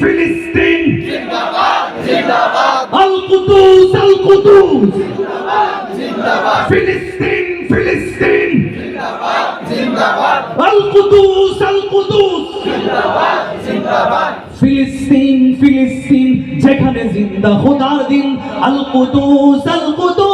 ফিলিস্তিন। আল কুদুস আল ফিলিস্তিন ফিলিস্তিন। আল কুদুস আল কুদুস। ফিলিস্তিন ফিলিস্তিন যেখানে জিন্দা খোদার দিন। আল কুদুস আল কুদুস।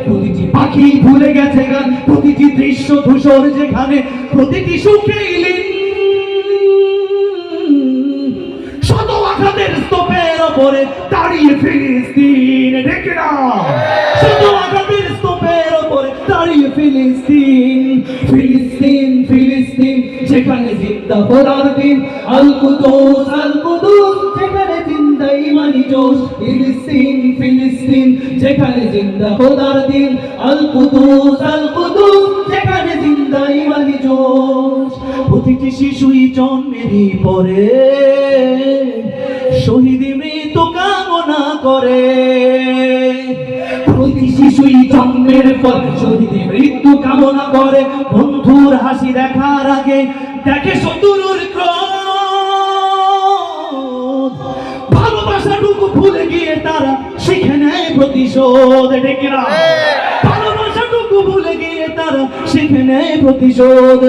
পাখি ভুলে গেছে গান, প্রতিটি দৃশ্য ধূসর যেখানে, প্রতিটি সুখে শত আঘাতের স্তূপের ওপরে দাঁড়িয়ে ফিলিস্তিন দেখে না শত আঘাতের স্তূপের ওপরে দাঁড়িয়ে ফিলিস্তিন ফিলিস্তিন ফিলিস্তিন, যেখানে জিন্দা খোদার দিন। আল কুদুস কুদুস যেখানে জিন্দা ইমানি জোশ, ফিলিস্তিন ফিলিস্তিন, যেখানে জিন্দা খোদার দিন আল কুদুস যেখানে জিন্দা ইমানি জোশ। প্রতিটি শিশুই জন্মেরই পরে শহীদ মৃত্যু কামনা করে। প্রতি শিশুই জন্মের পর শহীদ মৃত্যু কামনা করে। বন্ধুর হাসি দেখার আগে দেখে শত্রুর ভালোবাসাটুকু ভুলে গিয়ে তারা শিখে নেয় প্রতিশোধ ডেকে না ভালোবাসাটুকু ভুলে গিয়ে তারা শিখে নেয় প্রতিশোধ।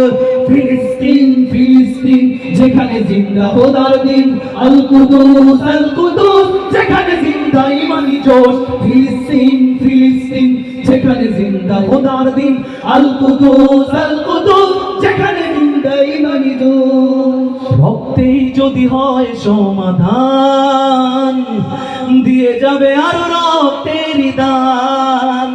ফিলিস্তিন ফিলিস্তিন যেখানে জিন্দা খোদার দিন আল কুদুস আল কুদুস যেখানে জিন্দা ইমানি জোশ। ফিলিস্তিন ফিলিস্তিন যেখানে জিন্দা খোদার দিন আল কুদুস আল কুদুস যেখানে জিন্দা ইমানি জোশ। যদি হয় সমাধান, দিয়ে যাবে আরও রক্তের দান।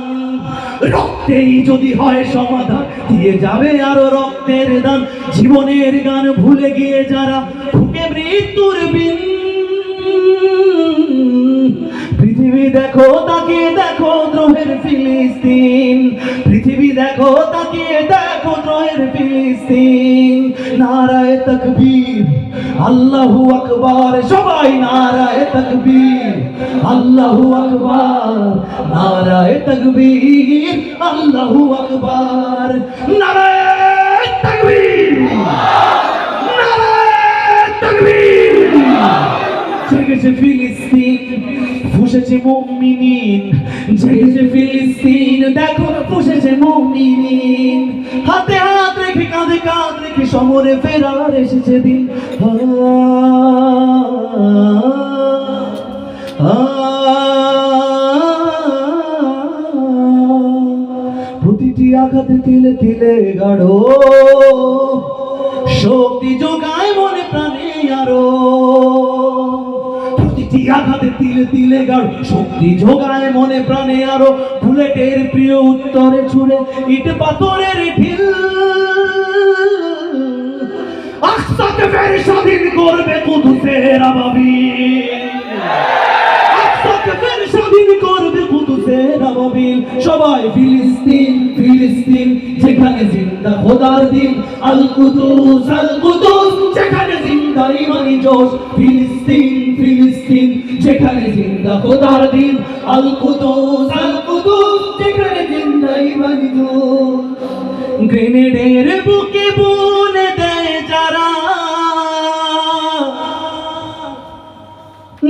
রক্তেই যদি হয় সমাধান, দিয়ে যাবে আরও রক্তের দান। জীবনের গান ভুলে গিয়ে যারা ফুকে মৃত্যুর বিন, পৃথিবী দেখো তাকে দেখো দ্রোহের ফিলিস্তিন। পৃথিবী দেখো তাকে দেখো দ্রোহের ফিলিস্তিন। নারায় তকবীর। আল্লাহু আকবার, সবাই নারায় তকবীর। আল্লাহু আকবার, নারায় তকবীর। আল্লাহু আকবার, নারায় তকবীর। নারায় তকবীর। জেগেছে ফিলিস্তিন ফুসেছে মুমিনিন। জেগেছে ফিলিস্তিন, দেখো ফুসেছে মুমিনিন। হাতে হাত রেখে সমরে ফেরার এসেছে দিন প্রতিটি আঘাতে তিলে তিলে গাঢ় শক্তি যোগায় মনে প্রাণে আরও প্রতিটি আঘাতে তিলে তিলে গাঢ় শক্তি যোগায় মনে প্রাণে আরও বুলেটের প্রিয় উত্তরে ছুড়ে ইট পাথরের ঢিল আস্তাকে ফের স্বাধীন করবে কুদুসের আবাবি। আস্তাকে ফের স্বাধীন করবে কুদুসের আবাবিল সবাই ফিলিস্তিন ফিলিস্তিন, যেখানে জিন্দা খোদার দিন। আল কুদুস আল কুদুস যেখানে জিন্দা ইমানি জোশ। ফিলিস্তিন ফিলিস্তিন, যেখানে জিন্দা খোদার দিন। আল কুদুস আল কুদুস যেখানে জিন্দা ইমানি জোশ। গ্রেনেডের বুকে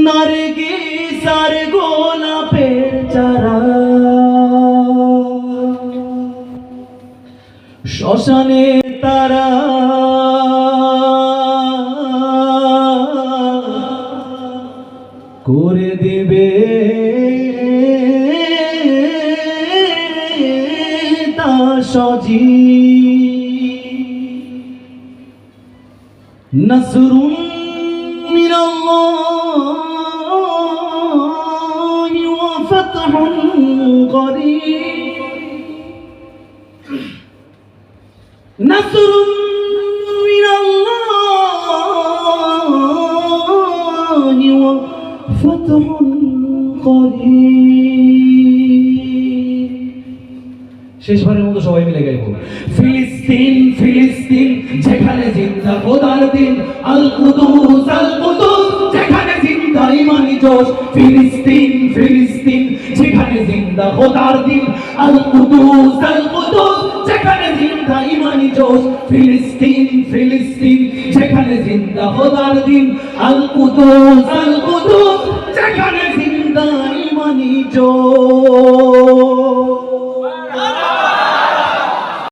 নারগিস শ্মশানে তারা করে দিবে। তা সজি নসরুম قريب نصر من الله الله وفتح قريب শেষবারের মতো সবাই মিলে গাইব ফিলিস্তিন ফিলিস্তিন যেখানে জিন্দা খোদার দিন আল কুদুস আল কুদুস যেখানে জিন্দা ইমানি জোশ ফিলিস্তিন ফিলিস্তিন যেখানে জিন্দা খোদার দিন। আল কুদুস আল কুদুস যেখানে জিন্দা ইমানি জোশ। ফিলিস্তিন ফিলিস্তিন, যেখানে জিন্দা খোদার দিন। আল কুদুস আল কুদুস যেখানে জিন্দা ইমানি জোশ।